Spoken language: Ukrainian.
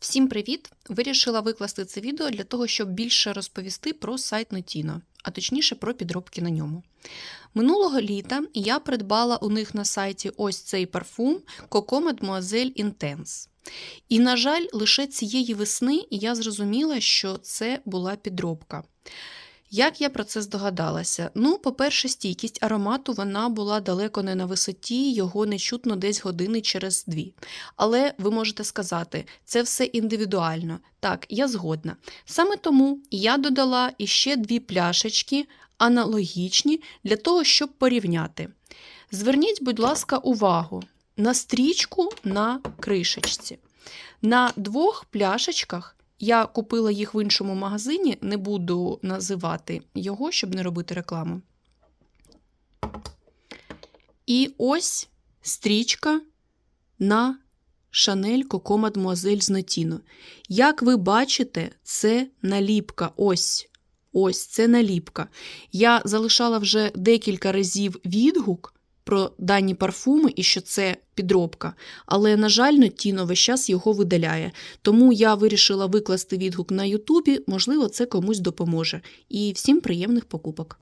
Всім привіт! Вирішила викласти це відео для того, щоб більше розповісти про сайт Notino, а точніше про підробки на ньому. Минулого літа я придбала у них на сайті ось цей парфум Coco Mademoiselle Intense. І, на жаль, лише цієї весни я зрозуміла, що це була підробка. Як я про це здогадалася? Ну, по-перше, стійкість аромату вона була далеко не на висоті, його не чутно десь години через дві. Але ви можете сказати, це все індивідуально. Так, я згодна. Саме тому я додала іще дві пляшечки, аналогічні, для того, щоб порівняти. Зверніть, будь ласка, увагу на стрічку на кришечці. На двох пляшечках я купила їх в іншому магазині, не буду називати його, щоб не робити рекламу. І ось стрічка на Шанель Коко Мадмуазель з Нотіно. Як ви бачите, це наліпка. Ось. Ось це наліпка. Я залишала вже декілька разів відгук про дані парфуми і що це підробка. Але, на жаль, Тіно весь час його видаляє. Тому я вирішила викласти відгук на Ютубі, можливо, це комусь допоможе. І всім приємних покупок.